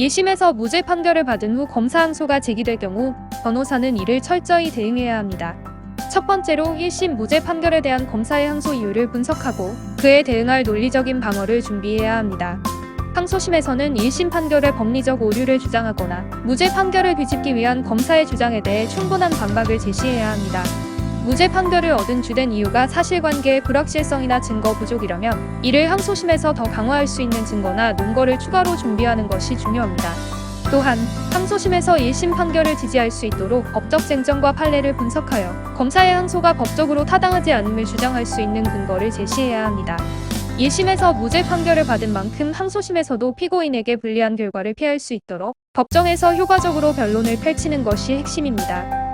1심에서 무죄 판결을 받은 후 검사 항소가 제기될 경우 변호사는 이를 철저히 대응해야 합니다. 첫 번째로 1심 무죄 판결에 대한 검사의 항소 이유를 분석하고 그에 대응할 논리적인 방어를 준비해야 합니다. 항소심에서는 1심 판결의 법리적 오류를 주장하거나 무죄 판결을 뒤집기 위한 검사의 주장에 대해 충분한 반박을 제시해야 합니다. 무죄 판결을 얻은 주된 이유가 사실관계의 불확실성이나 증거 부족이라면 이를 항소심에서 더 강화할 수 있는 증거나 논거를 추가로 준비하는 것이 중요합니다. 또한 항소심에서 1심 판결을 지지할 수 있도록 법적 쟁점과 판례를 분석하여 검사의 항소가 법적으로 타당하지 않음을 주장할 수 있는 근거를 제시해야 합니다. 1심에서 무죄 판결을 받은 만큼 항소심에서도 피고인에게 불리한 결과를 피할 수 있도록 법정에서 효과적으로 변론을 펼치는 것이 핵심입니다.